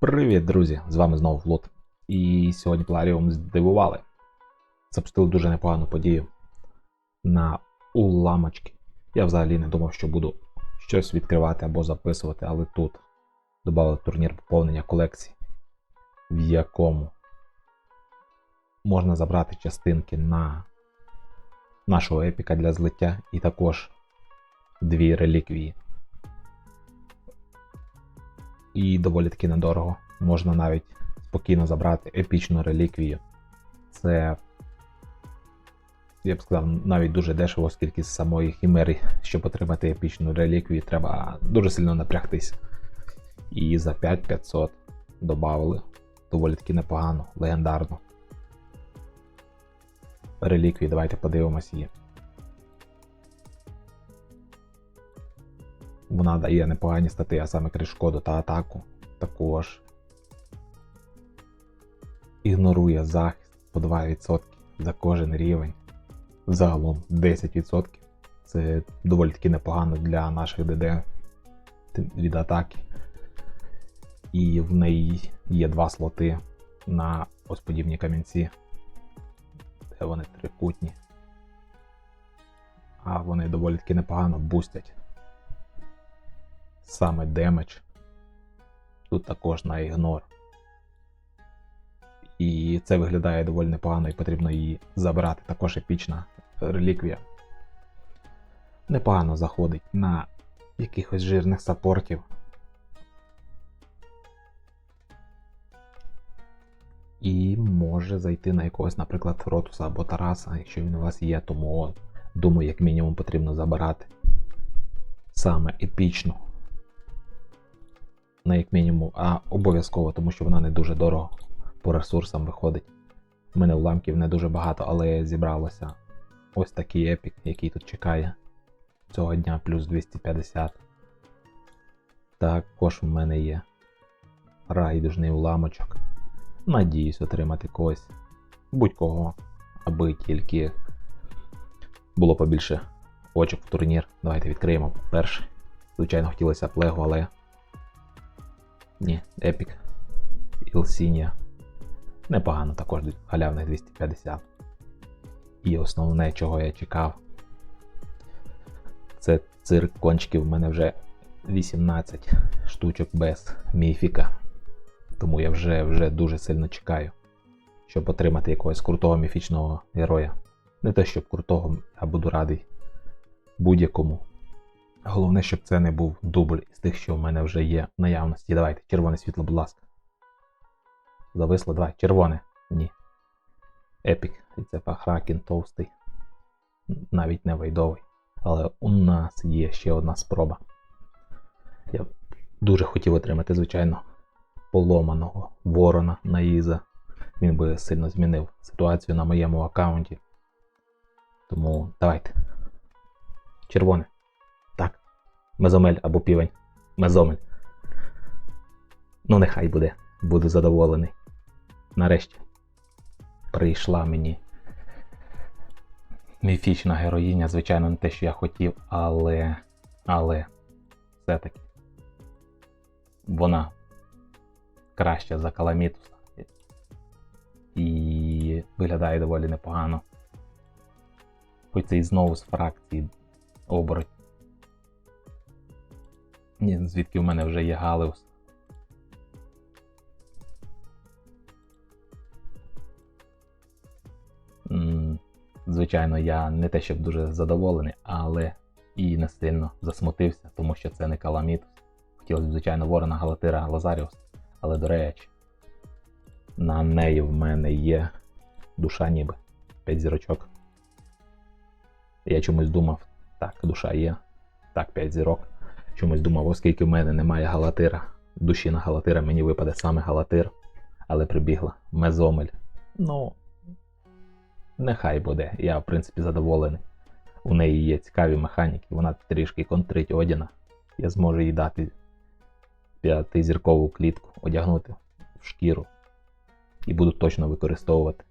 Привіт, друзі! З вами знову Флот. І сьогодні Пларіум здивували. Запустили дуже непогану подію на уламочки. Я взагалі не думав, що буду щось відкривати або записувати, але тут додали турнір поповнення колекції, в якому можна забрати частинки на нашого епіка для злиття і також дві реліквії і доволі таки недорого. Можна навіть спокійно забрати епічну реліквію. Це, я б сказав, навіть дуже дешево, оскільки з самої хімери, щоб отримати епічну реліквію, треба дуже сильно напрягтись. І за 5500 додали доволі таки непогано, легендарно. Реліквії, давайте подивимось її. Вона дає непогані стати, а саме кришкоду та атаку. Також ігнорує захист по 2% за кожен рівень. Загалом 10%. Це доволі таки непогано для наших ДД від атаки. І в неї є два слоти на ось подібні камінці. Де вони трикутні. А вони доволі таки непогано бустять саме демедж. Тут також на ігнор. І це виглядає доволі непогано і потрібно її забрати. Також епічна реліквія. Непогано заходить на якихось жирних саппортів. І може зайти на якогось, наприклад, Ротуса або Тараса, якщо він у вас є, тому думаю, як мінімум потрібно забирати саме епічну на як мінімум, а обов'язково, тому що вона не дуже дорого по ресурсам виходить. У мене уламків не дуже багато, але зібралося ось такий епік, який тут чекає цього дня, плюс 250. Також в мене є райдужний уламочок. Надіюсь отримати когось будь-кого, аби тільки було побільше очок в турнір. Давайте відкриємо перший. Звичайно, хотілося плегу, але ні, Epic. Ілсінія. Непогано також халявних 250. І основне, чого я чекав, це цирк кончиків. У мене вже 18 штучок без міфіка. Тому я вже вже дуже сильно чекаю, щоб отримати якогось крутого міфічного героя. Не те, щоб крутого, я буду радий будь-якому. Головне, щоб це не був дубль із тих, що в мене вже є в наявності. Давайте, червоне світло, будь ласка. Зависло, давай, червоне. Ні. Епік. Це Фахракен товстий. Навіть не вайдовий. Але у нас є ще одна спроба. Я дуже хотів отримати, звичайно, поломаного ворона на Іза. Він би сильно змінив ситуацію на моєму аккаунті. Тому давайте. Червоне. Мезомель або півень. Мезомель. Ну, нехай буде. Буду задоволений. Нарешті прийшла мені міфічна героїня, звичайно, не те, що я хотів, але. Але все-таки вона краща за Каламітуса. І виглядає доволі непогано. Хоч це і знову з фракції обороть. Ні, звідки в мене вже є Галеус. Звичайно, я не те, щоб дуже задоволений, але і не сильно засмутився, тому що це не Каламітус. Хотілося б, звичайно, Ворона Галатира Лазаріус, але, до речі, на неї в мене є душа ніби 5 зірочок. Я чомусь думав, так, душа є. Так, 5 зірок. Чомусь думав, оскільки в мене немає галатира, душі на галатира, мені випаде саме галатир, але прибігла мезомель. Ну, нехай буде. Я, в принципі, задоволений. У неї є цікаві механіки, вона трішки контрить Одіна. Я зможу їй дати п'ятизіркову клітку, одягнути в шкіру. І буду точно використовувати.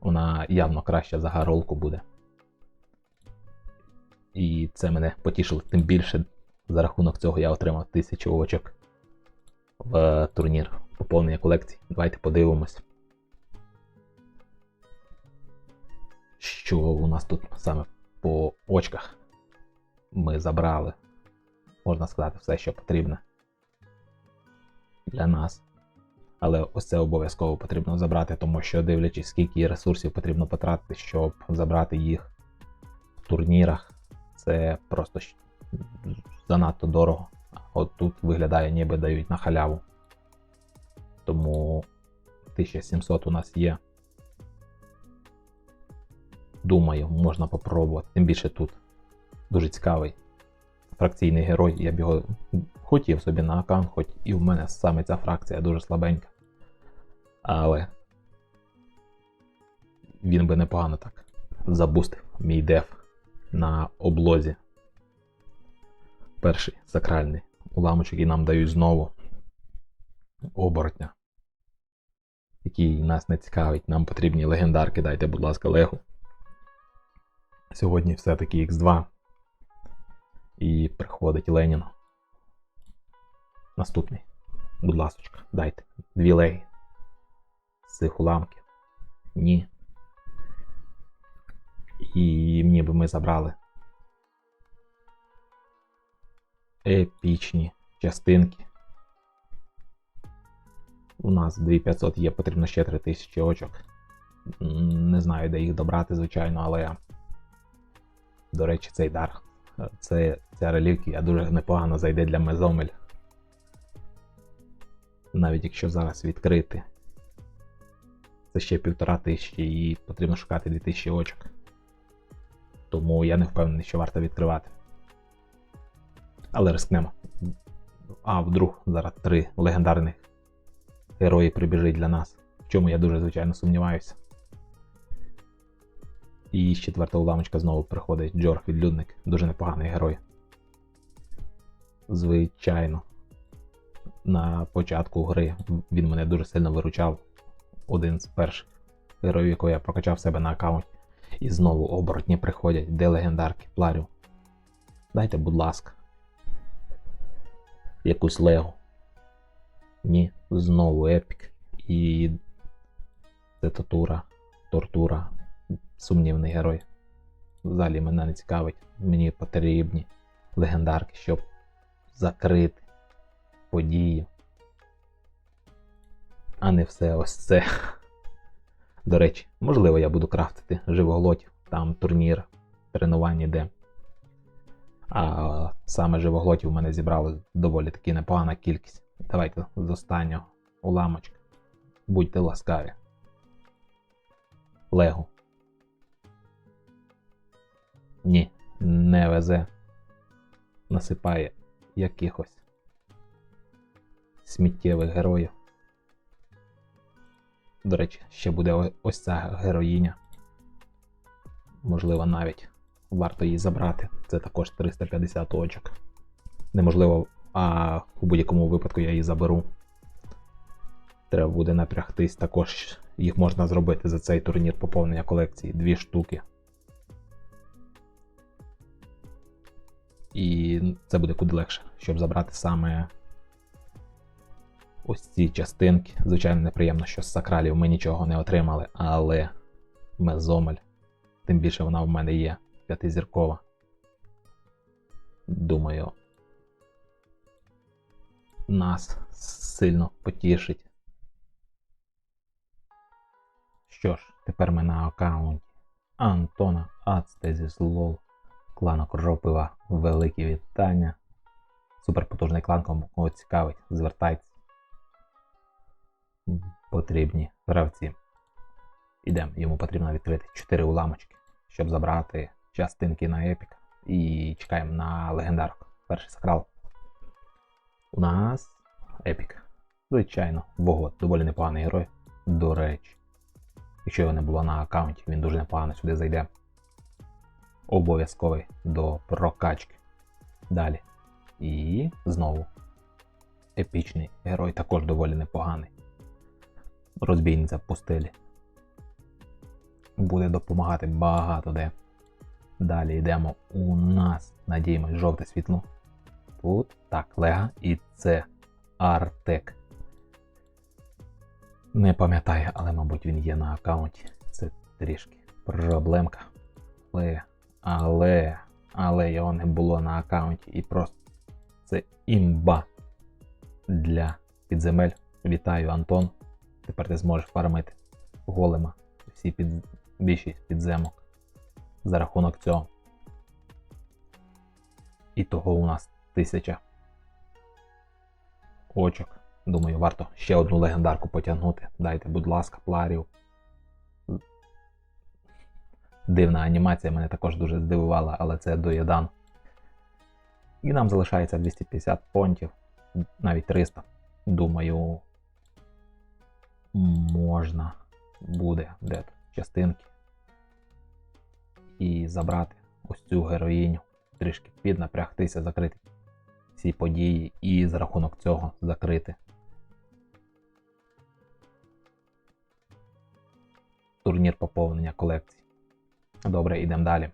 Вона явно краща за гаролку буде. І це мене потішило тим більше. За рахунок цього я отримав 1000 очок в турнір поповнення колекцій. Давайте подивимось. Що у нас тут саме по очках ми забрали, можна сказати, все, що потрібно для нас. Але ось це обов'язково потрібно забрати, тому що дивлячись, скільки ресурсів потрібно потратити, щоб забрати їх в турнірах, це просто занадто дорого. От тут виглядає, ніби дають на халяву. Тому 1700 у нас є. Думаю, можна попробувати. Тим більше тут дуже цікавий фракційний герой. Я б його хотів собі на аккаунт, хоч і в мене саме ця фракція дуже слабенька. Але він би непогано так забустив мій деф на облозі. Перший сакральний уламочок, який нам дають знову оборотня, який нас не цікавить. Нам потрібні легендарки. Дайте, будь ласка, Легу. Сьогодні все-таки X2. І приходить Ленін. Наступний. Будь ласочка, дайте. Дві леги. З цих уламків. Ні. І мені би ми забрали епічні частинки. У нас 2500 є, потрібно ще 3000 очок. Не знаю, де їх добрати, звичайно, але. До речі, цей дар. Це, ця реліквія дуже непогано зайде для мезомель. Навіть якщо зараз відкрити. Це ще півтора тисячі і потрібно шукати 2000 очок. Тому я не впевнений, що варто відкривати. Але рискнемо. А вдруг зараз три легендарних герої прибіжить для нас. В чому я дуже звичайно сумніваюся. І з четвертого ламочка знову приходить Джорг відлюдник. Дуже непоганий герой. Звичайно. На початку гри він мене дуже сильно виручав. Один з перших героїв, якого я прокачав себе на аккаунті. І знову оборотні приходять, де легендарки пларю. Дайте, будь ласка. Якусь легу. Ні, знову епік. І це тортура. Сумнівний герой. Взагалі мене не цікавить. Мені потрібні легендарки, щоб закрити подію. А не все ось це. До речі, можливо, я буду крафтити живоглотів, там турнір, тренування йде. А саме живоглотів у мене зібрали доволі таки непогана кількість. Давайте з останнього уламочка. Будьте ласкаві. Лего. Ні, не везе. Насипає якихось сміттєвих героїв. До речі, ще буде ось ця героїня. Можливо, навіть варто її забрати. Це також 350 очок. Неможливо, а у будь-якому випадку я її заберу. Треба буде напрягтись. Також їх можна зробити за цей турнір поповнення колекції. Дві штуки. І це буде куди легше, щоб забрати саме ось ці частинки. Звичайно, неприємно, що з сакралів ми нічого не отримали, але мезомель, тим більше вона в мене є п'ятизіркова. Думаю, нас сильно потішить. Що ж, тепер ми на аккаунті Антона Ацтезіс Лол, клану Кропива. Великі вітання. Суперпотужний клан, кому цікавить, звертайтеся. Потрібні гравці. Ідемо, йому потрібно відкрити 4 уламочки, щоб забрати частинки на епік. І чекаємо на легендарку. Перший сакрал. У нас епік. Звичайно, Вогод, доволі непоганий герой. До речі. Якщо його не було на аккаунті, він дуже непогано сюди зайде. Обов'язковий до прокачки. Далі. І знову. Епічний герой також доволі непоганий. Розбійниця в пустелі. Буде допомагати багато де. Далі йдемо. У нас, надіємось, жовте світло. Тут так, лега. І це Артек. Не пам'ятаю, але, мабуть, він є на аккаунті. Це трішки проблемка. Але, але, але його не було на аккаунті. І просто це імба для підземель. Вітаю, Антон. Тепер ти зможеш фармити голема всі під... більшість підземок за рахунок цього. І того у нас тисяча очок. Думаю, варто ще одну легендарку потягнути. Дайте, будь ласка, пларів. Дивна анімація мене також дуже здивувала, але це доєдан. І нам залишається 250 понтів, навіть 300. Думаю, можна буде де частинки і забрати ось цю героїню, трішки піднапрягтися, закрити ці події і за рахунок цього закрити турнір поповнення колекції. Добре, йдемо далі.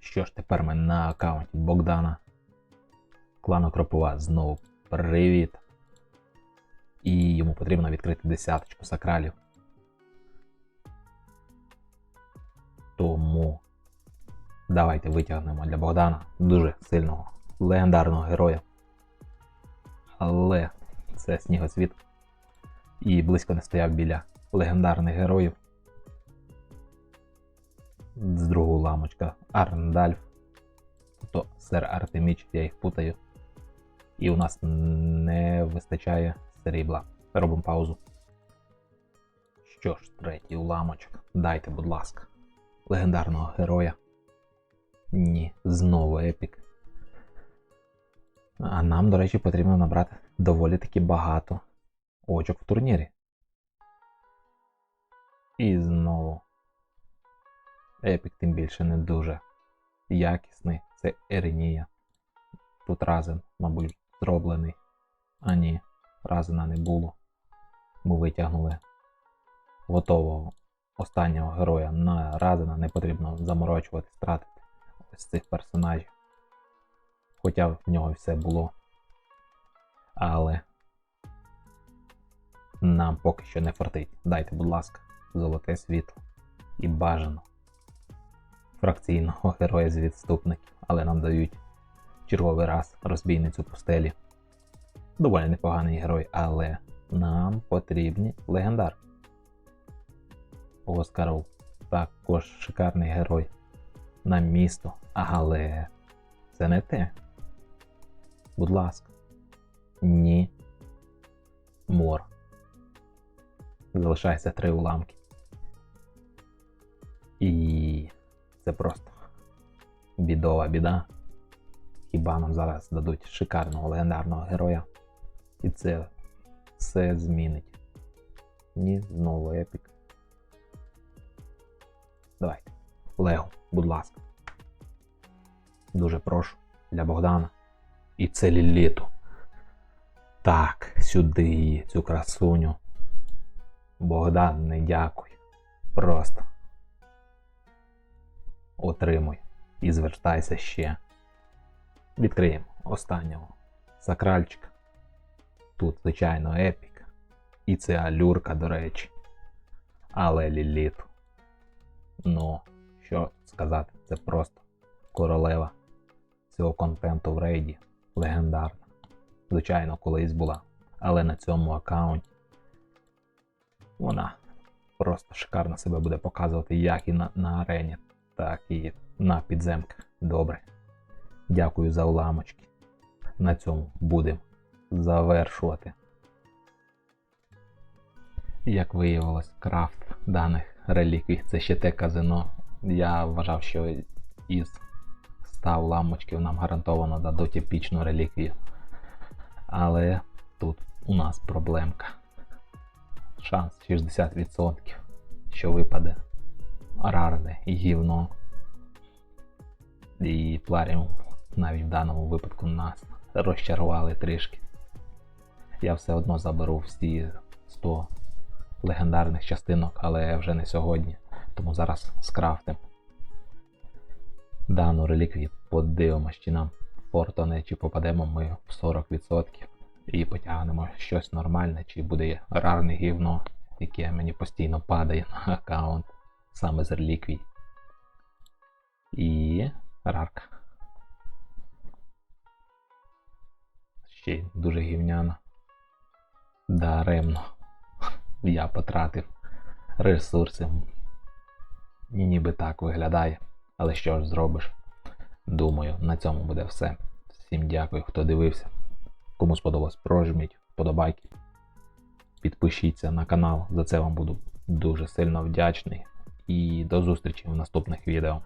Що ж тепер ми на аккаунті Богдана клану Кропова знову привіт. І йому потрібно відкрити десяточку сакралів. Давайте витягнемо для Богдана дуже сильного легендарного героя. Але це снігоцвіт. І близько не стояв біля легендарних героїв. З другого ламочка Арндальф. Тобто сер Артеміч, я їх путаю. І у нас не вистачає срібла. Робимо паузу. Що ж, третій уламочок. Дайте, будь ласка. Легендарного героя. Ні, знову епік. А нам, до речі, потрібно набрати доволі таки багато очок в турнірі. І знову. Епік тим більше не дуже якісний. Це Еренія. Тут разом, мабуть, зроблений. А ні, разина не було. Ми витягнули готового останнього героя на разина. Не потрібно заморочувати, стратити ось цих персонажів. Хоча в нього все було. Але нам поки що не фартить. Дайте, будь ласка, золоте світло. І бажано фракційного героя з відступників, але нам дають черговий раз розбійницю пустелі. Доволі непоганий герой, але нам потрібні легендар. Оскаров також шикарний герой на місто, але це не те. Будь ласка. Ні. Мор. Залишається три уламки. І це просто бідова біда. Хіба нам зараз дадуть шикарного легендарного героя? І це все змінить. Ні, знову епік. Давайте. Лего, будь ласка. Дуже прошу для Богдана. І це ліліту. Так, сюди її, цю красуню. Богдан, не дякуй. Просто отримуй і звертайся ще. Відкриємо останнього сакральчика. Тут, звичайно, епік. І це алюрка, до речі. Але ліліту. Ну, що сказати, це просто королева цього контенту в рейді. Легендарна. Звичайно, колись була. Але на цьому аккаунті вона просто шикарно себе буде показувати як і на, на арені, так і на підземках. Добре. Дякую за уламочки. На цьому будемо завершувати. Як виявилось, крафт даних реліквій це ще те казино. Я вважав, що із 100 ламочків нам гарантовано дадуть епічну реліквію. Але тут у нас проблемка. Шанс 60%, що випаде рарне гівно. І пларіум навіть в даному випадку нас розчарували трішки. Я все одно заберу всі 100 легендарних частинок, але вже не сьогодні. Тому зараз скрафтим дану реліквію. Подивимось, чи нам фортоне, чи попадемо ми в 40%. І потягнемо щось нормальне, чи буде рарне гівно, яке мені постійно падає на аккаунт саме з реліквій. І рарка. Ще дуже гівняна. Даремно. Я потратив ресурси. Ніби так виглядає. Але що ж зробиш? Думаю, на цьому буде все. Всім дякую, хто дивився. Кому сподобалось, прожміть вподобайки. Підпишіться на канал, за це вам буду дуже сильно вдячний. І до зустрічі в наступних відео.